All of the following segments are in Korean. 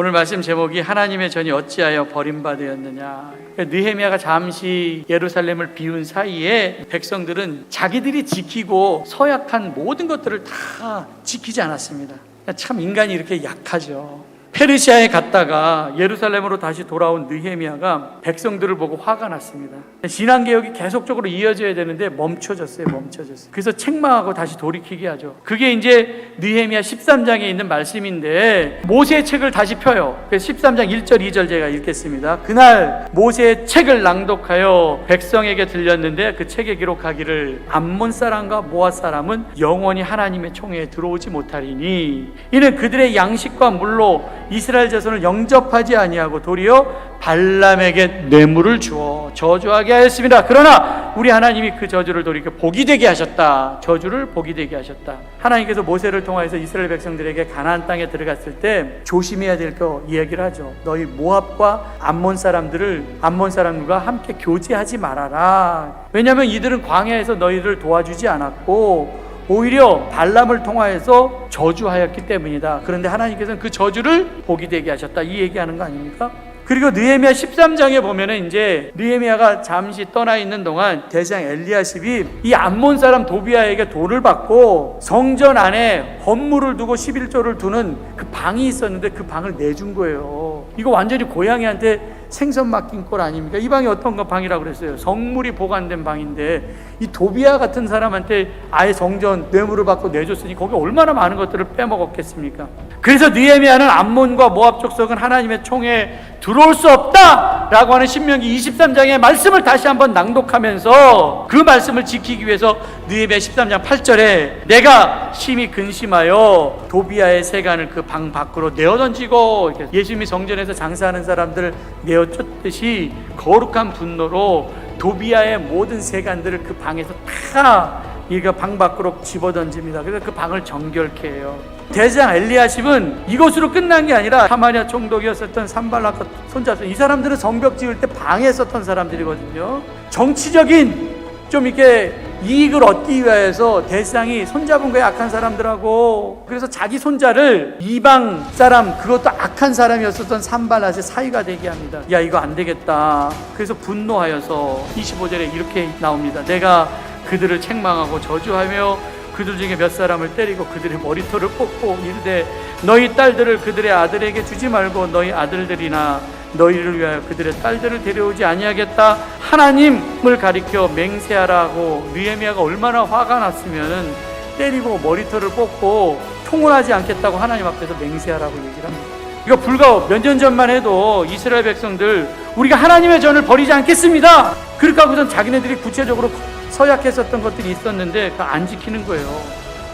오늘 말씀 제목이 하나님의 전이 어찌하여 버림받으였느냐. 느헤미야가 잠시 예루살렘을 비운 사이에 백성들은 자기들이 지키고 서약한 모든 것들을 다 지키지 않았습니다. 참 인간이 이렇게 약하죠. 페르시아에 갔다가 예루살렘으로 다시 돌아온 느헤미야가 백성들을 보고 화가 났습니다. 신앙 개혁이 계속적으로 이어져야 되는데 멈춰졌어요. 멈춰졌어요. 그래서 책망하고 다시 돌이키게 하죠. 그게 이제 느헤미야 13장에 있는 말씀인데 모세의 책을 다시 펴요. 그래서 13장 1절 2절 제가 읽겠습니다. 그날 모세의 책을 낭독하여 백성에게 들렸는데 그 책에 기록하기를 암몬 사람과 모압 사람은 영원히 하나님의 총회에 들어오지 못하리니 이는 그들의 양식과 물로 이스라엘 자손을 영접하지 아니하고 도리어 발람에게 뇌물을 주어 저주하게 하였습니다. 그러나 우리 하나님이 그 저주를 돌이켜 복이 되게 하셨다. 저주를 복이 되게 하셨다. 하나님께서 모세를 통하여서 이스라엘 백성들에게 가나안 땅에 들어갔을 때 조심해야 될 거 이야기를 하죠. 너희 모압과 암몬 사람들을 암몬 사람들과 함께 교제하지 말아라. 왜냐하면 이들은 광야에서 너희를 도와주지 않았고 오히려 발람을 통하여서 저주하였기 때문이다. 그런데 하나님께서는 그 저주를 복이 되게 하셨다. 이 얘기하는 거 아닙니까? 그리고 느헤미야 13장에 보면은 이제 느헤미야가 잠시 떠나 있는 동안 대장 엘리야십이 이 암몬 사람 도비아에게 돈을 받고 성전 안에 건물을 두고 11조를 두는 그 방이 있었는데 그 방을 내준 거예요. 이거 완전히 고양이한테 생선 맡긴 꼴 아닙니까? 이 방이 어떤 거 방이라고 그랬어요. 성물이 보관된 방인데 이 도비아 같은 사람한테 아예 성전 뇌물을 받고 내줬으니 거기 얼마나 많은 것들을 빼먹었겠습니까? 그래서 느헤미야는 암몬과 모압 족속은 하나님의 총에 들어올 수 없다라고 하는 신명기 23장의 말씀을 다시 한번 낭독하면서 그 말씀을 지키기 위해서 느헤미야 13장 8절에 내가 심히 근심하여 도비아의 세간을 그 방 밖으로 내어 던지고 예수님이 성전에서 장사하는 사람들을 내어 쫓듯이 거룩한 분노로 도비아의 모든 세간들을 그 방에서 다 이가 방 밖으로 집어 던집니다. 그래서 그 방을 정결케 해요. 대장 엘리야십은 이것으로 끝난 게 아니라 하마냐 총독이었었던 산발락과 손자손 이 사람들은 성벽 지을 때 방에 썼던 사람들이거든요. 정치적인 좀 이렇게 이익을 얻기 위해서 대상이 손잡은 거에 악한 사람들하고 그래서 자기 손자를 이방 사람 그것도 악한 사람이었었던 산발랏의 사이가 되게 합니다. 야 이거 안 되겠다. 그래서 분노하여서 25절에 이렇게 나옵니다. 내가 그들을 책망하고 저주하며 그들 중에 몇 사람을 때리고 그들의 머리털을 뽑고 이르되 너희 딸들을 그들의 아들에게 주지 말고 너희 아들들이나 너희를 위하여 그들의 딸들을 데려오지 아니하겠다 하나님을 가리켜 맹세하라고 느헤미야가 얼마나 화가 났으면 때리고 머리털을 뽑고 통혼하지 않겠다고 하나님 앞에서 맹세하라고 얘기를 합니다. 이거 불과 몇 년 전만 해도 이스라엘 백성들 우리가 하나님의 전을 버리지 않겠습니다. 그렇게 하고선 자기네들이 구체적으로 서약했었던 것들이 있었는데 그안 지키는 거예요.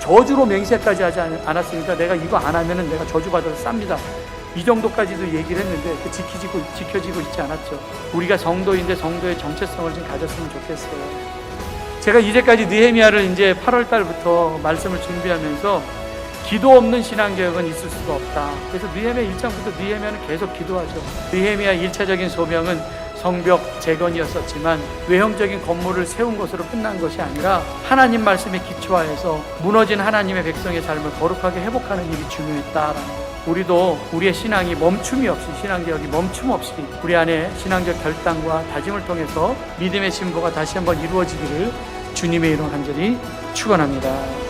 저주로 맹세까지 하지 않- 않았으니까 내가 이거 안 하면은 내가 저주받아서 쌉니다. 이 정도까지도 얘기를 했는데 그 지키지고 지켜지고 있지 않았죠. 우리가 성도인데 성도의 정체성을 좀 가졌으면 좋겠어요. 제가 이제까지 느헤미야를 이제 8월 달부터 말씀을 준비하면서 기도 없는 신앙 개혁은 있을 수가 없다. 그래서 느헤미야 1장부터 느헤미야는 계속 기도하죠. 느헤미야 1차적인 소명은 성벽 재건이었었지만 외형적인 건물을 세운 것으로 끝난 것이 아니라 하나님 말씀에 기초하여서 무너진 하나님의 백성의 삶을 거룩하게 회복하는 일이 중요했다라는 거. 우리도 우리의 신앙이 멈춤이 없이 신앙 개혁이 멈춤 없이 우리 안에 신앙적 결단과 다짐을 통해서 믿음의 신보가 다시 한번 이루어지기를 주님의 이름 간절히 축원합니다.